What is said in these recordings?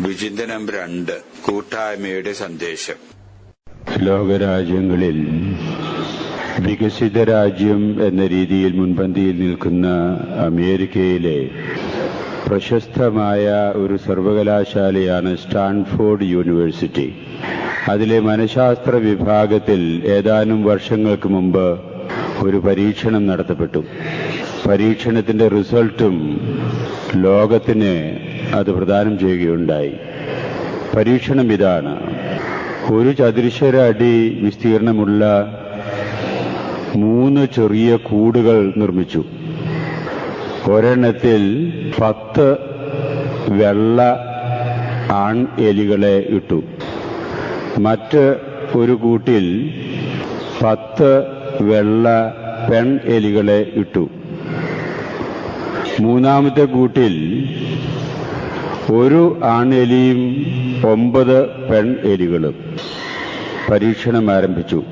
വിചിന്തനം രണ്ട് കൂട്ടായ്മയുടെ സന്ദേശം. ലോകരാജ്യങ്ങളിൽ വികസിത രാജ്യം എന്ന രീതിയിൽ മുൻപന്തിയിൽ നിൽക്കുന്ന അമേരിക്കയിലെ പ്രശസ്തമായ ഒരു സർവകലാശാലയാണ് സ്റ്റാൻഫോർഡ് യൂണിവേഴ്സിറ്റി. അതിലെ മനഃശാസ്ത്ര വിഭാഗത്തിൽ ഏതാനും വർഷങ്ങൾക്ക് മുമ്പ് ഒരു പരീക്ഷണം നടത്തപ്പെട്ടു. പരീക്ഷണത്തിന്റെ റിസൾട്ടും ലോകത്തിന് അത് പ്രദാനം ചെയ്യുകയുണ്ടായി. പരീക്ഷണം ഇതാണ് ഒരു ചതുരശ്വര അടി വിസ്തീർണമുള്ള മൂന്ന് ചെറിയ കൂടുകൾ നിർമ്മിച്ചു. ഒരെണ്ണത്തിൽ പത്ത് വെള്ള ആൺ എലികളെ ഇട്ടു. മറ്റ് ഒരു കൂട്ടിൽ പത്ത് വെള്ള പെൺ എലികളെ ഇട്ടു. മൂന്നാമത്തെ കൂട്ടിൽ ഒരു ആണെലിയും ഒമ്പത് പെൺ എലികളും പരീക്ഷണം ആരംഭിച്ചു.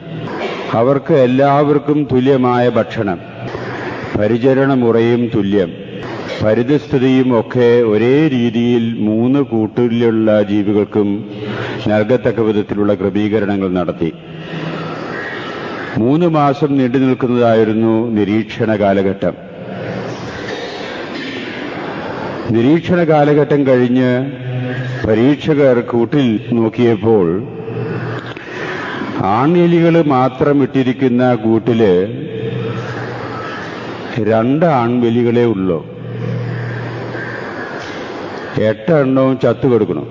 അവർക്ക് എല്ലാവർക്കും തുല്യമായ ഭക്ഷണം. പരിചരണ മുറയും തുല്യം. പരിതസ്ഥിതിയും ഒക്കെ ഒരേ രീതിയിൽ മൂന്ന് കൂട്ടിലുള്ള ജീവികൾക്കും നൽകത്തക്ക വിധത്തിലുള്ള ക്രമീകരണങ്ങൾ നടത്തി. മൂന്ന് മാസം നീണ്ടു നിൽക്കുന്നതായിരുന്നു നിരീക്ഷണ കാലഘട്ടം. നിരീക്ഷണ കാലഘട്ടം കഴിഞ്ഞ് പരീക്ഷകർ കൂട്ടിൽ നോക്കിയപ്പോൾ ആണെലികൾ മാത്രം ഇട്ടിരിക്കുന്ന കൂട്ടിൽ രണ്ട് ആൺവെലികളെ ഉള്ളൂ. എട്ടെണ്ണവും ചത്തുകൊടുക്കണം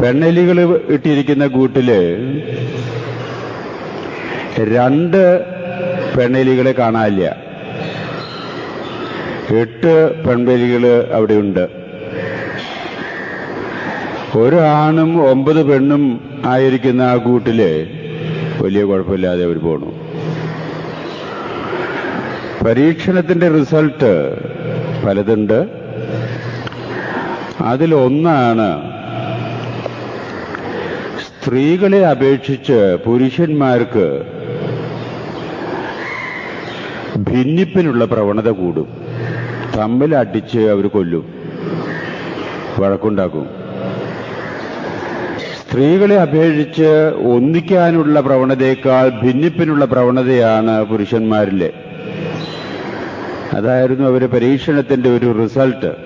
പെണ്ണലികൾ ഇട്ടിരിക്കുന്ന കൂട്ടിൽ രണ്ട് പെണ്ണലികളെ കാണാനില്ല. എട്ട് പെൺവെലികൾ അവിടെയുണ്ട്. ഒരു ആണും ഒമ്പത് പെണ്ണും ആയിരിക്കുന്ന ആ കൂട്ടിൽ വലിയ കുഴപ്പമില്ലാതെ അവർ പോണു. പരീക്ഷണത്തിന്റെ റിസൾട്ട് പലതുണ്ട്. അതിലൊന്നാണ് സ്ത്രീകളെ അപേക്ഷിച്ച് പുരുഷന്മാർക്ക് ഭിന്നിപ്പിനുള്ള പ്രവണത കൂടും. തമ്മിൽ അടിച്ച് അവർ കൊല്ലും. വഴക്കുണ്ടാക്കും. സ്ത്രീകളെ അപേക്ഷിച്ച് ഒന്നിക്കാനുള്ള പ്രവണതയേക്കാൾ ഭിന്നിപ്പിനുള്ള പ്രവണതയാണ് പുരുഷന്മാരിലെ. അതായിരുന്നു അവരുടെ പരീക്ഷണത്തിന്റെ ഒരു റിസൾട്ട്.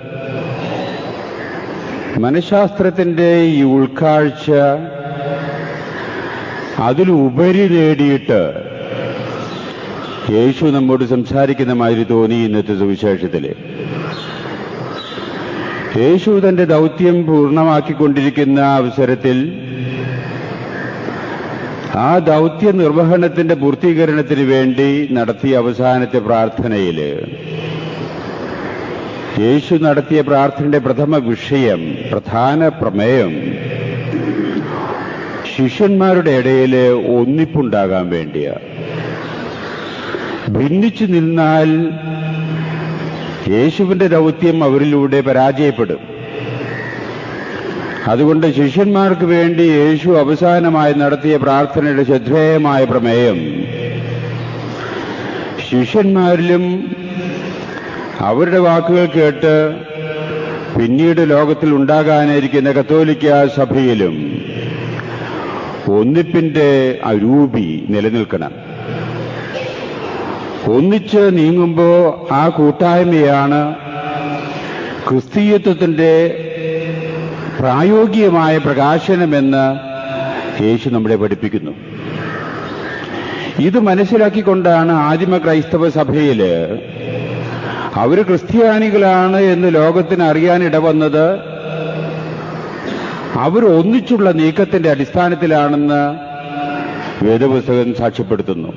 മനഃശാസ്ത്രത്തിന്റെ ഈ ഉൾക്കാഴ്ച അതിലുപരി നേടിയിട്ട് യേശു നമ്മോട് സംസാരിക്കുന്ന മാതിരി തോന്നി ഇന്നത്തെ സുവിശേഷത്തിൽ യേശു തന്റെ ദൗത്യം പൂർണമാക്കിക്കൊണ്ടിരിക്കുന്ന അവസരത്തിൽ ആ ദൗത്യ നിർവഹണത്തിന്റെ പൂർത്തീകരണത്തിന് വേണ്ടി നടത്തിയ അവസാനത്തെ പ്രാർത്ഥനയിൽ യേശു നടത്തിയ പ്രാർത്ഥനയുടെ പ്രഥമ വിഷയം പ്രധാന പ്രമേയം ശിഷ്യന്മാരുടെ ഇടയിൽ ഒന്നിപ്പുണ്ടാകാൻ വേണ്ടിയ. ഭിന്നിച്ചു നിന്നാൽ യേശുവിന്റെ ദൗത്യം അവരിലൂടെ പരാജയപ്പെടും. അതുകൊണ്ട് ശിഷ്യന്മാർക്ക് വേണ്ടി യേശു അവസാനമായി നടത്തിയ പ്രാർത്ഥനയുടെ ശ്രദ്ധേയമായ പ്രമേയം ശിഷ്യന്മാരിലും അവരുടെ വാക്കുകൾ കേട്ട് പിന്നീട് ലോകത്തിൽ ഉണ്ടാകാനിരിക്കുന്ന കത്തോലിക്ക സഭയിലും ഒന്നിപ്പിന്റെ അരൂപി നിലനിൽക്കണം. ഒന്നിച്ച് നീങ്ങുമ്പോൾ ആ കൂട്ടായ്മയാണ് ക്രിസ്തീയത്വത്തിന്റെ പ്രായോഗികമായ പ്രകാശനമെന്ന് യേശു നമ്മളെ പഠിപ്പിക്കുന്നു. ഇത് മനസ്സിലാക്കിക്കൊണ്ടാണ് ആദിമ ക്രൈസ്തവ സഭയിൽ അവർ ക്രിസ്ത്യാനികളാണ് എന്ന് ലോകത്തിന് അറിയാനിട വന്നത് അവർ ഒന്നിച്ചുള്ള നീക്കത്തിന്റെ അടിസ്ഥാനത്തിലാണെന്ന് വേദപുസ്തകം സാക്ഷ്യപ്പെടുത്തുന്നു.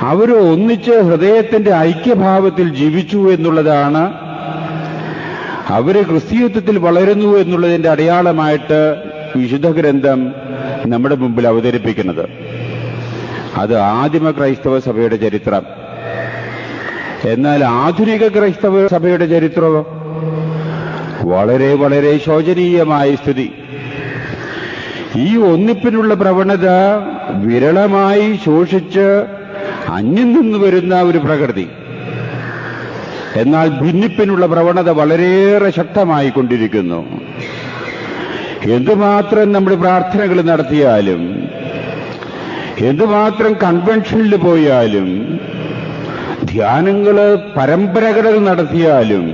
അവർ ഒന്നിച്ച് ഹൃദയത്തിന്റെ ഐക്യഭാവത്തിൽ ജീവിച്ചു എന്നുള്ളതാണ്. അവർ ക്രിസ്തീയത്വത്തിൽ വളരുന്നു എന്നുള്ളതിന്റെ അടയാളമായിട്ട് വിശുദ്ധ ഗ്രന്ഥം നമ്മുടെ മുമ്പിൽ അവതരിപ്പിക്കുന്നത്. അത് ആദിമ ക്രൈസ്തവ സഭയുടെ ചരിത്രം. എന്നാൽ ആധുനിക ക്രൈസ്തവ സഭയുടെ ചരിത്രം വളരെ വളരെ ശോചനീയമായ സ്ഥിതി. ഈ ഒന്നിപ്പിനുള്ള പ്രവണത വിരളമായി ശോഷിച്ച് അന്യം നിന്ന് വരുന്ന ഒരു പ്രകൃതി. എന്നാൽ ഭിന്നിപ്പിനുള്ള പ്രവണത വളരെയേറെ ശക്തമായി കൊണ്ടിരിക്കുന്നു എന്തുമാത്രം നമ്മൾ പ്രാർത്ഥനകൾ നടത്തിയാലും എന്തുമാത്രം കൺവെൻഷനിൽ പോയാലും ധ്യാനങ്ങൾ പരമ്പരകൾ നടത്തിയാലും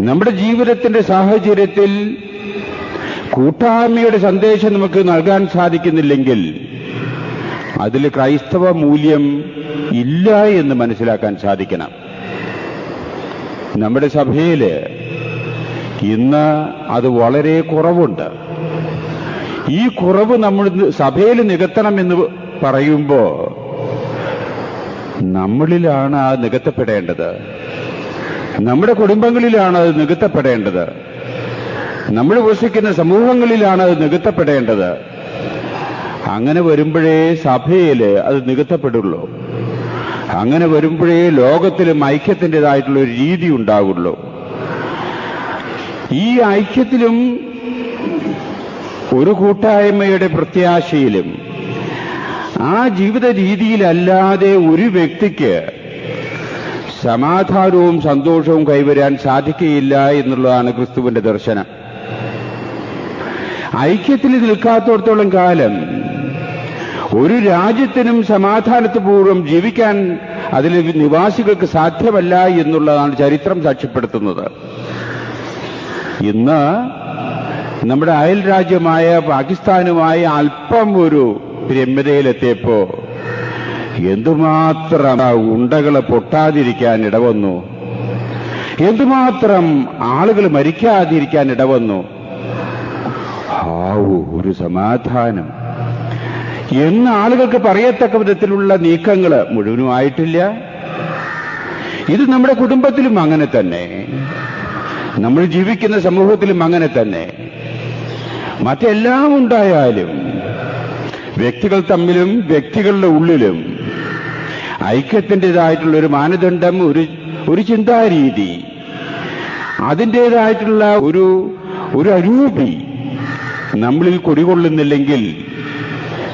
നമ്മുടെ ജീവിതത്തിന്റെ സാഹചര്യത്തിൽ കൂട്ടായ്മയുടെ സന്ദേശം നമുക്ക് നൽകാൻ സാധിക്കുന്നില്ലെങ്കിൽ അതിൽ ക്രൈസ്തവ മൂല്യം ഇല്ല എന്ന് മനസ്സിലാക്കാൻ സാധിക്കണം. നമ്മുടെ സഭയിൽ ഇന്ന് അത് വളരെ കുറവുണ്ട്. ഈ കുറവ് നമ്മൾ സഭയിൽ നികത്തണമെന്ന് പറയുമ്പോൾ നമ്മളിലാണ് അത് നികത്തപ്പെടേണ്ടത്. നമ്മുടെ കുടുംബങ്ങളിലാണ് അത് നികത്തപ്പെടേണ്ടത്. നമ്മൾ വസിക്കുന്ന സമൂഹങ്ങളിലാണ് അത് നികത്തപ്പെടേണ്ടത്. അങ്ങനെ വരുമ്പോഴേ സഭയിൽ അത് നികത്തപ്പെടുള്ളൂ. അങ്ങനെ വരുമ്പോഴേ ലോകത്തിൽ ഐക്യത്തിന്റെതായിട്ടുള്ള ഒരു രീതി ഉണ്ടാകുള്ളൂ ഈ ഐക്യത്തിലും ഒരു കൂട്ടായ്മയുടെ പ്രത്യാശയിലും ആ ജീവിത രീതിയിലല്ലാതെ ഒരു വ്യക്തിക്ക് സമാധാനവും സന്തോഷവും കൈവരാൻ സാധിക്കുകയില്ല എന്നുള്ളതാണ് ക്രിസ്തുവിന്റെ ദർശനം. ഐക്യത്തിൽ നിൽക്കാത്തോടത്തോളം കാലം ഒരു രാജ്യത്തിനും സമാധാനത്വപൂർവം ജീവിക്കാൻ അതിലെ നിവാസികൾക്ക് സാധ്യമല്ല എന്നുള്ളതാണ് ചരിത്രം സാക്ഷ്യപ്പെടുത്തുന്നത്. ഇന്ന് നമ്മുടെ അയൽ രാജ്യമായ പാകിസ്ഥാനുമായി അല്പം ഒരു രമ്യതയിലെത്തിയപ്പോ എന്തുമാത്രം ഉണ്ടകളെ പൊട്ടാതിരിക്കാൻ ഇടവന്നു? എന്തുമാത്രം ആളുകൾ മരിക്കാതിരിക്കാൻ ഇടവന്നു? ആ ഒരു സമാധാനം. എന്ന് ആളുകൾക്ക് പറയത്തക്ക വിധത്തിലുള്ള നീക്കങ്ങൾ മുഴുവനുമായിട്ടില്ല. ഇത് നമ്മുടെ കുടുംബത്തിലും അങ്ങനെ തന്നെ. നമ്മൾ ജീവിക്കുന്ന സമൂഹത്തിലും അങ്ങനെ തന്നെ. മറ്റെല്ലാം ഉണ്ടായാലും വ്യക്തികൾ തമ്മിലും വ്യക്തികളുടെ ഉള്ളിലും ഐക്യത്തിന്റെതായിട്ടുള്ള ഒരു മാനദണ്ഡം ഒരു ഒരു ചിന്താരീതി അതിന്റെതായിട്ടുള്ള ഒരു ഒരു അരൂപി നമ്മളിൽ കുടികൊള്ളുന്നില്ലെങ്കിൽ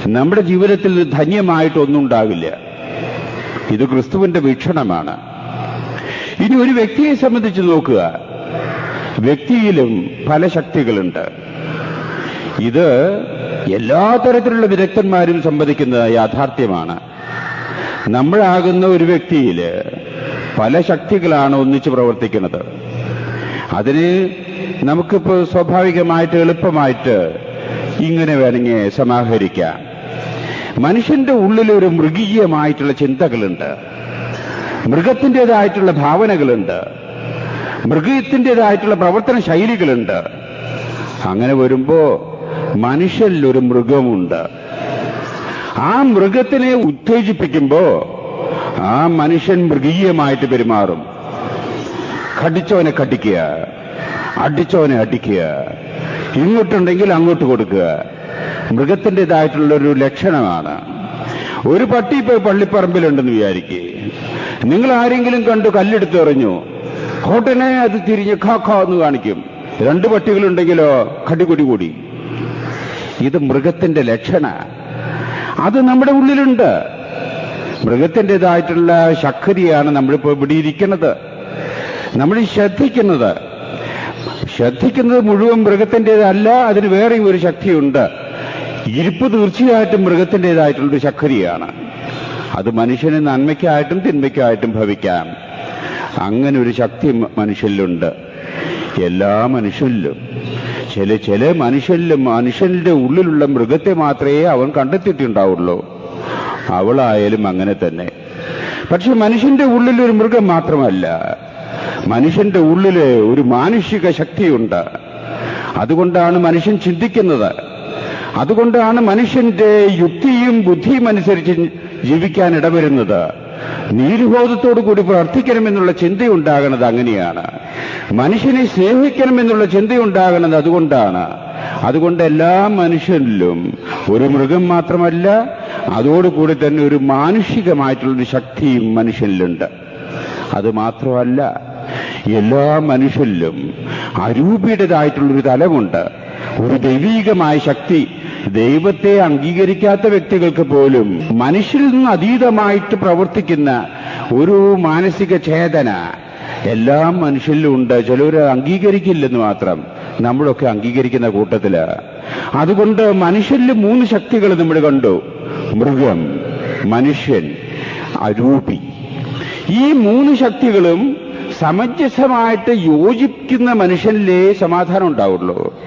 നമ്മുടെ ജീവിതത്തിൽ ധന്യമായിട്ടൊന്നും ഉണ്ടാകില്ല ഇത് ക്രിസ്തുവിന്റെ വീക്ഷണമാണ്. ഇനി ഒരു വ്യക്തിയെ സംബന്ധിച്ച് നോക്കുക. വ്യക്തിയിലും പല ശക്തികളുണ്ട്. ഇത് എല്ലാ തരത്തിലുള്ള വിദഗ്ധന്മാരും സംവദിക്കുന്ന യാഥാർത്ഥ്യമാണ്. നമ്മളാകുന്ന ഒരു വ്യക്തിയിൽ പല ശക്തികളാണ് ഒന്നിച്ച് പ്രവർത്തിക്കുന്നത്. അതിന് നമുക്കിപ്പോൾ സ്വാഭാവികമായിട്ട് എളുപ്പമായിട്ട് ഇങ്ങനെ വേണമെങ്കിൽ സമാഹരിക്കാം. മനുഷ്യന്റെ ഉള്ളിൽ ഒരു മൃഗീയമായിട്ടുള്ള ചിന്തകളുണ്ട്. മൃഗത്തിന്റെതായിട്ടുള്ള ഭാവനകളുണ്ട്. മൃഗത്തിന്റെതായിട്ടുള്ള പ്രവർത്തന ശൈലികളുണ്ട്. അങ്ങനെ വരുമ്പോ മനുഷ്യനിൽ ഒരു മൃഗമുണ്ട്. ആ മൃഗത്തിനെ ഉത്തേജിപ്പിക്കുമ്പോ ആ മനുഷ്യൻ മൃഗീയമായിട്ട് പെരുമാറും. കടിച്ചവനെ കടിക്കുക അടിച്ചവനെ അടിക്കുക ഇങ്ങോട്ടുണ്ടെങ്കിൽ അങ്ങോട്ട് കൊടുക്കുക. മൃഗത്തിന്റെതായിട്ടുള്ള ഒരു ലക്ഷണമാണ്. ഒരു പട്ടി ഇപ്പൊ പള്ളിപ്പറമ്പിലുണ്ടെന്ന് വിചാരിക്കുക നിങ്ങൾ ആരെങ്കിലും കണ്ടു കല്ലെടുത്തെറിഞ്ഞു. ഉടനെ അത് തിരിഞ്ഞ് ഖാ ഖാ എന്ന് കാണിക്കും. രണ്ട് പട്ടികളുണ്ടെങ്കിലോ കടികുടി കൂടി. ഇത് മൃഗത്തിന്റെ ലക്ഷണ. അത് നമ്മുടെ ഉള്ളിലുണ്ട്. മൃഗത്തിന്റെതായിട്ടുള്ള ശക്തിയാണ് നമ്മളിപ്പോൾ ഇവിടെ ഇരിക്കുന്നത്. നമ്മൾ ശ്രദ്ധിക്കുന്നത്. ശ്രദ്ധിക്കുന്നത് മുഴുവൻ മൃഗത്തിന്റെതല്ല അതിന് വേറെയും ഒരു ശക്തിയുണ്ട്. ഇരിപ്പ് തീർച്ചയായിട്ടും മൃഗത്തിന്റെതായിട്ടുള്ളൊരു ശക്തിയാണ്. അത് മനുഷ്യന് നന്മയ്ക്കായിട്ടും തിന്മയ്ക്കായിട്ടും ഭവിക്കാം. അങ്ങനെ ഒരു ശക്തി മനുഷ്യനിലുണ്ട്. എല്ലാ മനുഷ്യനിലും. ചില ചില മനുഷ്യനിലും മനുഷ്യന്റെ ഉള്ളിലുള്ള മൃഗത്തെ മാത്രമേ അവൻ കണ്ടെത്തിയിട്ടുണ്ടാവുള്ളൂ. അവളായാലും അങ്ങനെ തന്നെ. പക്ഷെ മനുഷ്യന്റെ ഉള്ളിൽ ഒരു മൃഗം മാത്രമല്ല. മനുഷ്യന്റെ ഉള്ളിൽ ഒരു മാനുഷിക ശക്തിയുണ്ട്. അതുകൊണ്ടാണ് മനുഷ്യൻ ചിന്തിക്കുന്നത്. അതുകൊണ്ടാണ് മനുഷ്യന്റെ യുക്തിയും ബുദ്ധിയും അനുസരിച്ച് ജീവിക്കാൻ ഇടവരുന്നത്. നീരുബോധത്തോടു കൂടി പ്രവർത്തിക്കണമെന്നുള്ള ചിന്തയുണ്ടാകുന്നത് അങ്ങനെയാണ്. മനുഷ്യനെ സ്നേഹിക്കണമെന്നുള്ള ചിന്തയുണ്ടാകുന്നത് അതുകൊണ്ടാണ്. അതുകൊണ്ട് എല്ലാ മനുഷ്യനിലും ഒരു മൃഗം മാത്രമല്ല അതോടുകൂടി തന്നെ ഒരു മാനുഷികമായിട്ടുള്ളൊരു ശക്തിയും മനുഷ്യനിലുണ്ട്. അത് മാത്രമല്ല എല്ലാ മനുഷ്യരിലും അരൂപിയുടേതായിട്ടുള്ളൊരു തലമുണ്ട്. ഒരു ദൈവീകമായ ശക്തി ദൈവത്തെ അംഗീകരിക്കാത്ത വ്യക്തികൾക്ക് പോലും മനുഷ്യരിൽ നിന്ന് അതീതമായിട്ട് പ്രവർത്തിക്കുന്ന ഒരു മാനസിക ചേതന എല്ലാ മനുഷ്യരിലും ഉണ്ട്. ചിലർ അംഗീകരിക്കില്ലെന്ന് മാത്രം നമ്മളൊക്കെ അംഗീകരിക്കുന്ന കൂട്ടത്തിൽ. അതുകൊണ്ട് മനുഷ്യരിൽ മൂന്ന് ശക്തികൾ നമ്മൾ കണ്ടു. മൃഗം മനുഷ്യൻ അരൂപി. ഈ മൂന്ന് ശക്തികളും സമഞ്ജസമായിട്ട് യോജിക്കുന്ന മനുഷ്യനിലേ സമാധാനം ഉണ്ടാവുള്ളൂ.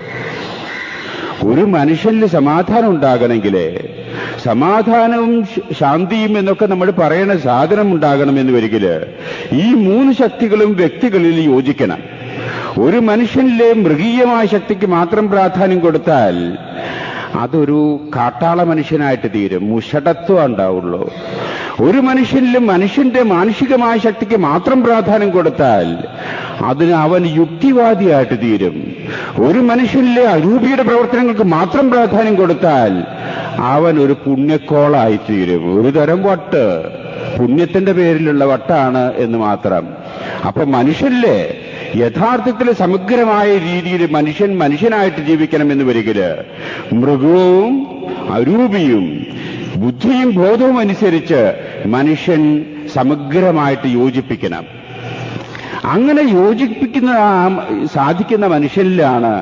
ഒരു മനുഷ്യന് സമാധാനം ഉണ്ടാകണമെങ്കിൽ സമാധാനവും ശാന്തിയും എന്നൊക്കെ നമ്മൾ പറയണ സാധനം ഉണ്ടാകണമെന്ന് വരികിൽ ഈ മൂന്ന് ശക്തികളും വ്യക്തികളിൽ യോജിക്കണം. ഒരു മനുഷ്യനിലെ മൃഗീയമായ ശക്തിക്ക് മാത്രം പ്രാധാന്യം കൊടുത്താൽ അതൊരു കാട്ടാള മനുഷ്യനായിട്ട് തീരും. മുഷടത്വം ഉണ്ടാവുള്ളൂ. ഒരു മനുഷ്യനിലും മനുഷ്യന്റെ മാനസികമായ ശക്തിക്ക് മാത്രം പ്രാധാന്യം കൊടുത്താൽ അതിന് അവൻ യുക്തിവാദിയായിട്ട് തീരും. ഒരു മനുഷ്യനിലെ അരൂപിയുടെ പ്രവർത്തനങ്ങൾക്ക് മാത്രം പ്രാധാന്യം കൊടുത്താൽ അവൻ ഒരു പുണ്യക്കോളായി തീരും. ഒരു തരം വട്ട്. പുണ്യത്തിന്റെ പേരിലുള്ള വട്ടാണ് എന്ന് മാത്രം. അപ്പൊ മനുഷ്യനിലെ യഥാർത്ഥത്തിൽ സമഗ്രമായ രീതിയിൽ മനുഷ്യൻ മനുഷ്യനായിട്ട് ജീവിക്കണമെന്ന് വരികിൽ മൃഗവും അരൂപിയും ബുദ്ധിയും ബോധവും അനുസരിച്ച് മനുഷ്യൻ സമഗ്രമായിട്ട് യോജിപ്പിക്കണം. അങ്ങനെ യോജിപ്പിക്കുന്ന സാധിക്കുന്ന മനുഷ്യനിലാണ്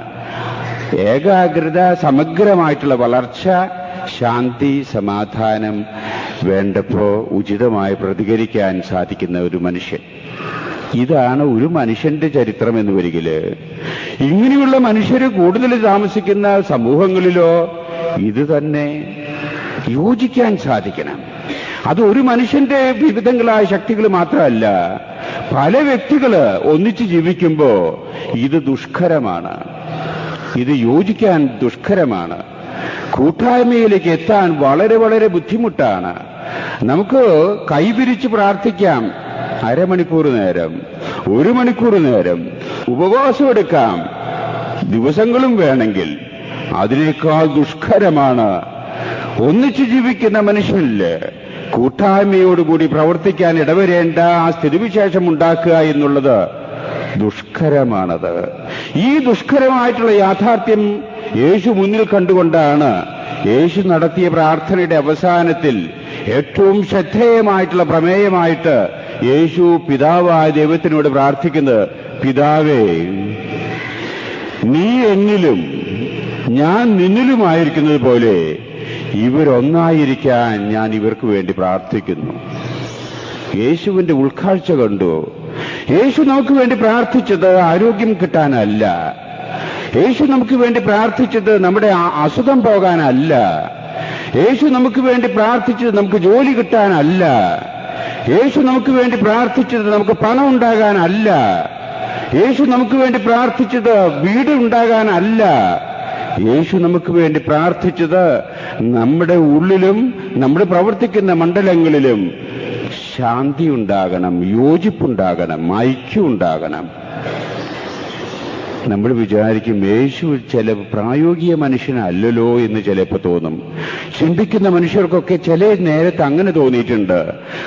ഏകാഗ്രത സമഗ്രമായിട്ടുള്ള വളർച്ച ശാന്തി സമാധാനം വേണ്ടപ്പോ ഉചിതമായി പ്രതികരിക്കാൻ സാധിക്കുന്ന ഒരു മനുഷ്യൻ. ഇതാണ് ഒരു മനുഷ്യന്റെ ചരിത്രം എന്ന് വരികിൽ. ഇങ്ങനെയുള്ള മനുഷ്യർ കൂടുതൽ താമസിക്കുന്ന സമൂഹങ്ങളിലോ ഇത് തന്നെ യോജിക്കാൻ സാധിക്കണം. അത് ഒരു മനുഷ്യന്റെ വിവിധങ്ങളായ ശക്തികൾ മാത്രമല്ല പല വ്യക്തികൾ ഒന്നിച്ച് ജീവിക്കുമ്പോ ഇത് ദുഷ്കരമാണ്. ഇത് യോജിക്കാൻ ദുഷ്കരമാണ്. കൂട്ടായ്മയിലേക്ക് എത്താൻ വളരെ വളരെ ബുദ്ധിമുട്ടാണ്. നമുക്ക് കൈപിരിച്ച് പ്രാർത്ഥിക്കാം. അരമണിക്കൂർ നേരം ഒരു മണിക്കൂർ നേരം ഉപവാസം എടുക്കാം. ദിവസങ്ങളും വേണമെങ്കിൽ. അതിനേക്കാൾ ദുഷ്കരമാണ്. ഒന്നിച്ചു ജീവിക്കുന്ന മനുഷ്യനിൽ കൂട്ടായ്മയോടുകൂടി പ്രവർത്തിക്കാൻ ഇടവരേണ്ട ആ സ്ഥിതിവിശേഷം ഉണ്ടാക്കുക എന്നുള്ളത് ദുഷ്കരമാണത്. ഈ ദുഷ്കരമായിട്ടുള്ള യാഥാർത്ഥ്യം യേശു മുന്നിൽ കണ്ടുകൊണ്ടാണ് യേശു നടത്തിയ പ്രാർത്ഥനയുടെ അവസാനത്തിൽ ഏറ്റവും ശ്രദ്ധേയമായിട്ടുള്ള പ്രമേയമായിട്ട് യേശു പിതാവായ ദൈവത്തിനോട് പ്രാർത്ഥിക്കുന്നത് പിതാവേ നീ എന്നിലും ഞാൻ നിന്നിലുമായിരിക്കുന്നത് പോലെ ഇവരൊന്നായിരിക്കാൻ ഞാൻ ഇവർക്ക് വേണ്ടി പ്രാർത്ഥിക്കുന്നു. യേശുവിന്റെ ഉൾക്കാഴ്ച കണ്ടു. യേശു നമുക്ക് വേണ്ടി പ്രാർത്ഥിച്ചത് ആരോഗ്യം കിട്ടാനല്ല. യേശു നമുക്ക് വേണ്ടി പ്രാർത്ഥിച്ചത് നമ്മുടെ അസുഖം പോകാനല്ല. യേശു നമുക്ക് വേണ്ടി പ്രാർത്ഥിച്ചത് നമുക്ക് ജോലി കിട്ടാനല്ല. യേശു നമുക്ക് വേണ്ടി പ്രാർത്ഥിച്ചത് നമുക്ക് പണം ഉണ്ടാകാനല്ല. യേശു നമുക്ക് വേണ്ടി പ്രാർത്ഥിച്ചത് വീട് ഉണ്ടാകാനല്ല. യേശു നമുക്ക് വേണ്ടി പ്രാർത്ഥിച്ചത് നമ്മുടെ ഉള്ളിലും നമ്മൾ പ്രവർത്തിക്കുന്ന മണ്ഡലങ്ങളിലും ശാന്തി ഉണ്ടാകണം യോജിപ്പുണ്ടാകണം ഐക്യം ഉണ്ടാകണം. നമ്മൾ വിചാരിക്കും യേശു ചില പ്രായോഗിക മനുഷ്യനല്ലല്ലോ എന്ന് ചിലപ്പോൾ തോന്നും. ചിന്തിക്കുന്ന മനുഷ്യർക്കൊക്കെ ചില നേരത്തെ അങ്ങനെ തോന്നിയിട്ടുണ്ട്.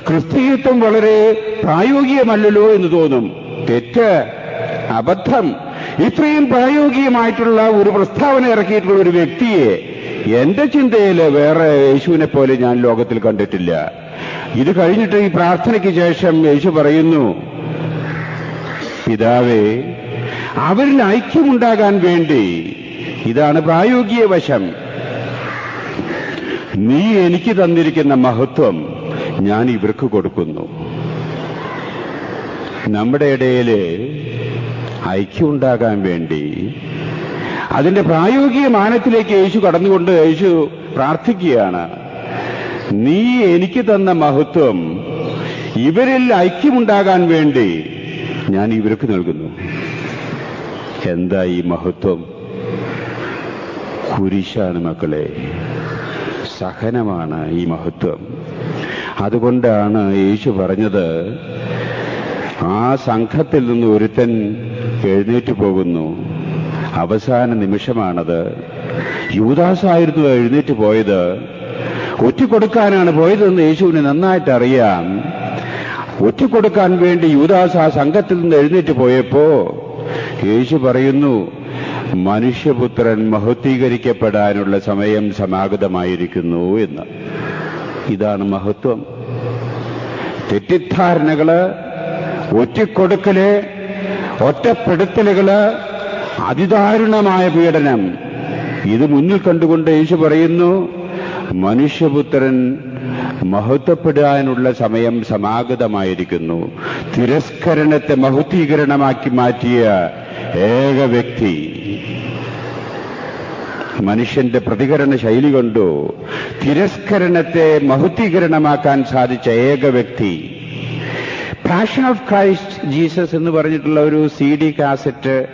ക്രിസ്തീയത്വം വളരെ പ്രായോഗികമല്ലല്ലോ എന്ന് തോന്നും. തെറ്റ് അബദ്ധം ഇത്രയും പ്രായോഗികമായിട്ടുള്ള ഒരു പ്രസ്താവന ഇറക്കിയിട്ടുള്ള ഒരു വ്യക്തിയെ എന്റെ ചിന്തയിൽ വേറെ യേശുവിനെ പോലെ ഞാൻ ലോകത്തിൽ കണ്ടിട്ടില്ല. ഇത് കഴിഞ്ഞിട്ട് ഈ പ്രാർത്ഥനയ്ക്ക് ശേഷം യേശു പറയുന്നു പിതാവേ അവരിൽ ഐക്യമുണ്ടാകാൻ വേണ്ടി. ഇതാണ് പ്രായോഗിക വശം. നീ എനിക്ക് തന്നിരിക്കുന്ന മഹത്വം ഞാൻ ഇവർക്ക് കൊടുക്കുന്നു. നമ്മുടെ ഇടയിൽ ഐക്യമുണ്ടാകാൻ വേണ്ടി അതിന്റെ പ്രായോഗിക മാനത്തിലേക്ക് യേശു കടന്നുകൊണ്ട് യേശു പ്രാർത്ഥിക്കുകയാണ്. നീ എനിക്ക് തന്ന മഹത്വം ഇവരിൽ ഐക്യമുണ്ടാകാൻ വേണ്ടി ഞാൻ ഇവർക്ക് നൽകുന്നു. എന്താ ഈ മഹത്വം? കുരിശാണ് മക്കളെ. സഹനമാണ് ഈ മഹത്വം. അതുകൊണ്ടാണ് യേശു പറഞ്ഞത് ആ സംഘത്തിൽ നിന്ന് ഒരുത്തൻ എഴുന്നേറ്റ് പോകുന്നു. അവസാന നിമിഷമാണത്. യൂദാസായിരുന്നു എഴുന്നേറ്റ് പോയത്. ഒറ്റിക്കൊടുക്കാനാണ് പോയതെന്ന് യേശുവിന് നന്നായിട്ട് അറിയാം ഒറ്റിക്കൊടുക്കാൻ വേണ്ടി യൂദാസ് ആ സംഘത്തിൽ നിന്ന് എഴുന്നേറ്റ് പോയപ്പോ യേശു പറയുന്നു മനുഷ്യപുത്രൻ മഹത്വീകരിക്കപ്പെടാനുള്ള സമയം സമാഗതമായിരിക്കുന്നു എന്ന്. ഇതാണ് മഹത്വം. തെറ്റിദ്ധാരണകൾ ഒറ്റിക്കൊടുക്കൽ ഒറ്റപ്പെടുത്തലുകൾ അതിദാരുണമായ പീഡനം. ഇത് മുന്നിൽ കണ്ടുകൊണ്ട് യേശു പറയുന്നു മനുഷ്യപുത്രൻ മഹത്വപ്പെടാനുള്ള സമയം സമാഗതമായിരിക്കുന്നു. തിരസ്കരണത്തെ മഹത്വീകരണമാക്കി മാറ്റിയ ഏക വ്യക്തി. മനുഷ്യന്റെ പ്രതികരണ ശൈലി കൊണ്ടോ തിരസ്കരണത്തെ മഹുദ്ധീകരണമാക്കാൻ സാധിച്ച ഏക വ്യക്തി. പാഷൻ ഓഫ് ക്രൈസ്റ്റ് ജീസസ് എന്ന് പറഞ്ഞിട്ടുള്ള ഒരു സി ഡി കാസറ്റ്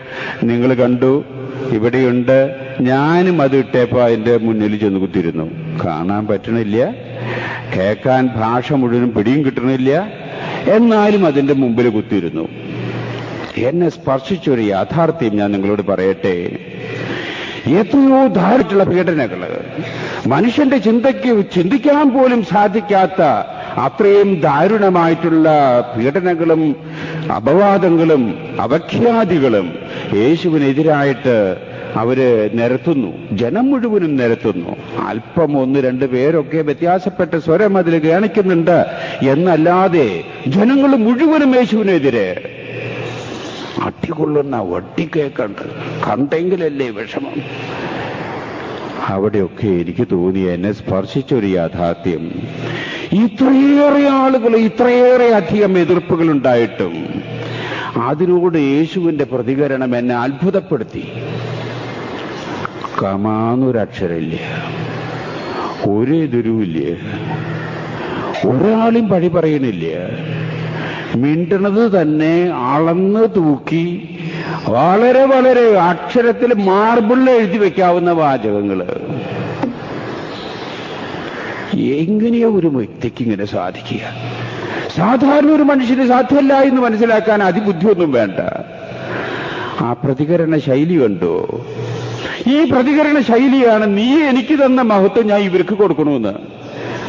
നിങ്ങൾ കണ്ടു. ഇവിടെയുണ്ട്. ഞാനും അത് ഇട്ടേപ്പോ അതിന്റെ മുന്നിൽ ചെന്ന് കുത്തിരുന്നു കാണാൻ പറ്റണില്ല. കേൾക്കാൻ ഭാഷ മുഴുവനും പിടിയും കിട്ടണില്ല. എന്നാലും അതിന്റെ മുമ്പിൽ കുത്തിയിരുന്നു. എന്നെ സ്പർശിച്ചൊരു യാഥാർത്ഥ്യം ഞാൻ നിങ്ങളോട് പറയട്ടെ. എത്രയോ ധാരാളമുള്ള പീഡനകൾ മനുഷ്യന്റെ ചിന്തയ്ക്ക് ചിന്തിക്കാൻ പോലും സാധിക്കാത്ത അത്രയും ദാരുണമായിട്ടുള്ള പീഡനങ്ങളും അപവാദങ്ങളും അവഖ്യാദികളും യേശുവിനെതിരായിട്ട് അവർ നിരത്തുന്നു. ജനം മുഴുവനും നിരത്തുന്നു. അല്പം ഒന്ന് രണ്ട് പേരൊക്കെ വ്യത്യാസപ്പെട്ട സ്വരം അതിൽ കാണിക്കുന്നുണ്ട് എന്നല്ലാതെ ജനങ്ങൾ മുഴുവനും യേശുവിനെതിരെ അട്ടികൊള്ളുന്ന വട്ടിക്കേക്കണ്ട് കണ്ടെങ്കിലല്ലേ വിഷമം? അവിടെയൊക്കെ എനിക്ക് തോന്നി എന്നെ സ്പർശിച്ചൊരു യാഥാർത്ഥ്യം. ഇത്രയേറെ ആളുകൾ ഇത്രയേറെ അധികം എതിർപ്പുകൾ ഉണ്ടായിട്ടും അതിനോട് യേശുവിന്റെ പ്രതികരണം എന്നെ അത്ഭുതപ്പെടുത്തി. കമാന്നൊരക്ഷരമില്ല? ഒരേ എതിരുമില്ല? ഒരാളും പഴി പറയണില്ല മിണ്ടണത് തന്നെ അളന്ന് തൂക്കി വളരെ വളരെ അക്ഷരത്തിൽ മാർബിളിൽ എഴുതി വെക്കാവുന്ന വാചകങ്ങൾ എങ്ങനെയാ ഒരു വ്യക്തിക്ക് ഇങ്ങനെ സാധിക്കുക? സാധാരണ ഒരു മനുഷ്യന് സാധ്യമല്ല എന്ന് മനസ്സിലാക്കാൻ അതിബുദ്ധിയൊന്നും വേണ്ട. ആ പ്രതികരണ ശൈലി കണ്ടോ? ഈ പ്രതികരണ ശൈലിയാണ് നീ എനിക്ക് തന്ന മഹത്വം ഞാൻ ഇവർക്ക് കൊടുക്കണമെന്ന്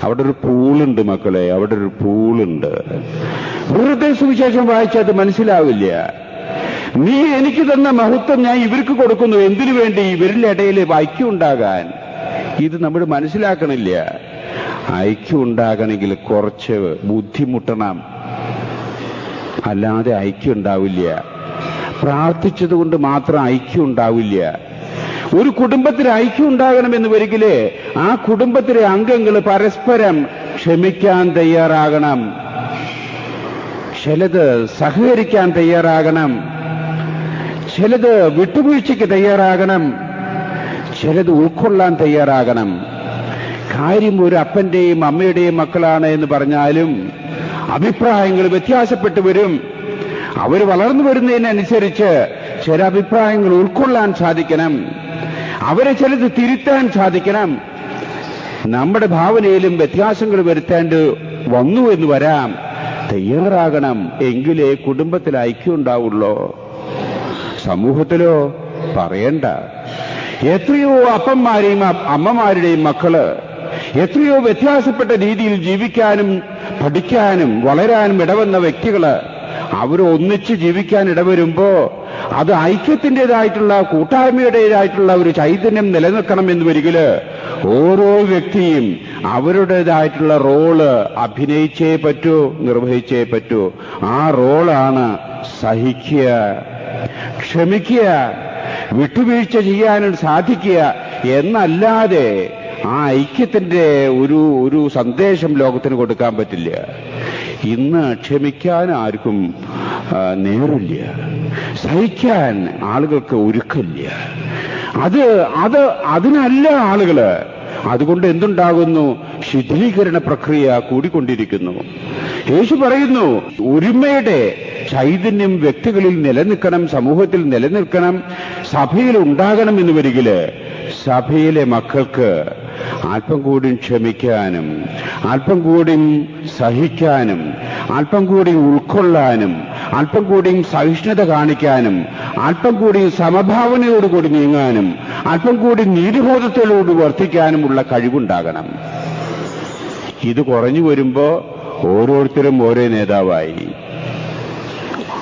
അവിടെ ഒരു പൂളുണ്ട് മക്കളെ അവിടെ ഒരു പൂളുണ്ട് വെറുതെ സുവിശേഷം വായിച്ചാൽ അത് മനസ്സിലാവില്ല. നീ എനിക്ക് തന്ന മഹത്വം ഞാൻ ഇവർക്ക് കൊടുക്കുന്നു. എന്തിനു വേണ്ടി ഇവരിലിടയിൽ ഇടയിൽ ഐക്യം ഉണ്ടാകാൻ? ഇത് നമ്മൾ മനസ്സിലാക്കണില്ല. ഐക്യം ഉണ്ടാകണമെങ്കിൽ കുറച്ച് ബുദ്ധിമുട്ടണം. അല്ലാതെ ഐക്യം ഉണ്ടാവില്ല. പ്രാർത്ഥിച്ചത് കൊണ്ട് മാത്രം ഐക്യം ഉണ്ടാവില്ല. ഒരു കുടുംബത്തിൽ ഐക്യം ഉണ്ടാകണമെന്ന് വരികിൽ ആ കുടുംബത്തിലെ അംഗങ്ങൾ പരസ്പരം ക്ഷമിക്കാൻ തയ്യാറാകണം. ചിലത് സഹകരിക്കാൻ തയ്യാറാകണം. ചിലത് വിട്ടുവീഴ്ചയ്ക്ക് തയ്യാറാകണം. ചിലത് ഉൾക്കൊള്ളാൻ തയ്യാറാകണം. കാര്യം ഒരു അപ്പന്റെയും അമ്മയുടെയും മക്കളാണ് എന്ന് പറഞ്ഞാലും അഭിപ്രായങ്ങൾ വ്യത്യാസപ്പെട്ടു വരും. അവർ വളർന്നു വരുന്നതിനനുസരിച്ച് ചില അഭിപ്രായങ്ങൾ ഉൾക്കൊള്ളാൻ സാധിക്കണം. അവരെ ചിലത് തിരുത്താൻ സാധിക്കണം. നമ്മുടെ ഭാവനയിലും വ്യത്യാസങ്ങൾ വരുത്തേണ്ടി വന്നു എന്ന് വരാം. തയ്യാറാകണം എങ്കിലേ കുടുംബത്തിൽ ഐക്യം ഉണ്ടാവുള്ളൂ സമൂഹത്തിലോ? പറയണ്ട. എത്രയോ അപ്പന്മാരെയും അമ്മമാരുടെയും മക്കൾ എത്രയോ വ്യത്യാസപ്പെട്ട രീതിയിൽ ജീവിക്കാനും പഠിക്കാനും വളരാനും ഇടവന്ന വ്യക്തികൾ അവർ ഒന്നിച്ച് ജീവിക്കാൻ ഇടവരുമ്പോ അത് ഐക്യത്തിന്റെതായിട്ടുള്ള കൂട്ടായ്മയുടേതായിട്ടുള്ള ഒരു ചൈതന്യം നിലനിൽക്കണമെന്ന് വരികിൽ ഓരോ വ്യക്തിയും അവരുടേതായിട്ടുള്ള റോൾ അഭിനയിച്ചേ പറ്റൂ നിർവഹിച്ചേ പറ്റൂ. ആ റോളാണ് സഹിക്കുക ക്ഷമിക്കുക വിട്ടുവീഴ്ച ചെയ്യാനും സാധിക്കുക എന്നല്ലാതെ ആ ഐക്യത്തിന്റെ ഒരു ഒരു സന്ദേശം ലോകത്തിന് കൊടുക്കാൻ പറ്റില്ല. ഇന്ന് ക്ഷമിക്കാൻ ആർക്കും നേരില്ല. സഹിക്കാൻ ആളുകൾക്ക് ഒരുക്കില്ല. അത് അത് അതിനല്ല ആളുകൾ. അതുകൊണ്ട് എന്തുണ്ടാകുന്നു? ശിഥിലീകരണ പ്രക്രിയ കൂടിക്കൊണ്ടിരിക്കുന്നു. യേശു പറയുന്നു ഒരുമയുടെ ചൈതന്യം വ്യക്തികളിൽ നിലനിൽക്കണം സമൂഹത്തിൽ നിലനിൽക്കണം സഭയിൽ ഉണ്ടാകണം എന്ന് വരികിൽ സഭയിലെ മക്കൾക്ക് അല്പം കൂടി ക്ഷമിക്കാനും അല്പം കൂടി സഹിക്കാനും അല്പം കൂടി ഉൾക്കൊള്ളാനും അല്പം കൂടി സഹിഷ്ണുത കാണിക്കാനും അല്പം കൂടി സമഭാവനയോടുകൂടി നീങ്ങാനും അല്പം കൂടി നീതിബോധത്തോടുകൂടി വർത്തിക്കാനുമുള്ള കഴിവുണ്ടാകണം. ഇത് കുറഞ്ഞു വരുമ്പോ ഓരോരുത്തരും ഓരോ നേതാവായി.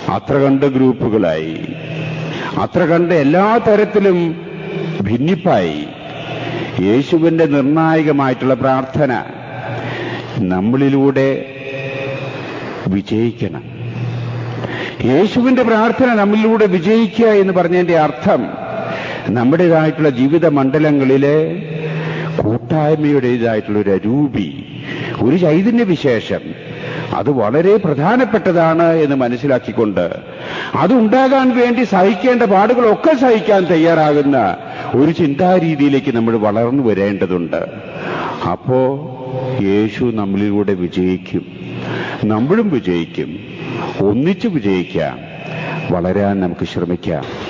അത്ര കണ്ട് ഗ്രൂപ്പുകളായി. അത്ര കണ്ട് എല്ലാ തരത്തിലും ഭിന്നിപ്പായി. യേശുവിന്റെ നിർണായകമായിട്ടുള്ള പ്രാർത്ഥന നമ്മളിലൂടെ വിജയിക്കണം. യേശുവിന്റെ പ്രാർത്ഥന നമ്മളിലൂടെ വിജയിക്കുക എന്ന് പറഞ്ഞതിന്റെ അർത്ഥം നമ്മുടേതായിട്ടുള്ള ജീവിത മണ്ഡലങ്ങളിലെ കൂട്ടായ്മയുടേതായിട്ടുള്ള ഒരു അരൂപി ഒരു ചൈതന്യ വിശേഷം അത് വളരെ പ്രധാനപ്പെട്ടതാണ് എന്ന് മനസ്സിലാക്കിക്കൊണ്ട് അതുണ്ടാകാൻ വേണ്ടി സഹിക്കേണ്ട പാടുകളൊക്കെ സഹിക്കാൻ തയ്യാറാകുന്ന ഒരു ചിന്താരീതിയിലേക്ക് നമ്മൾ വളർന്നു വരേണ്ടതുണ്ട്. അപ്പോ യേശു നമ്മളിലൂടെ വിജയിക്കും. നമ്മളും വിജയിക്കും. ഒന്നിച്ചു വിജയിക്കാം. വളരാൻ നമുക്ക് ശ്രമിക്കാം.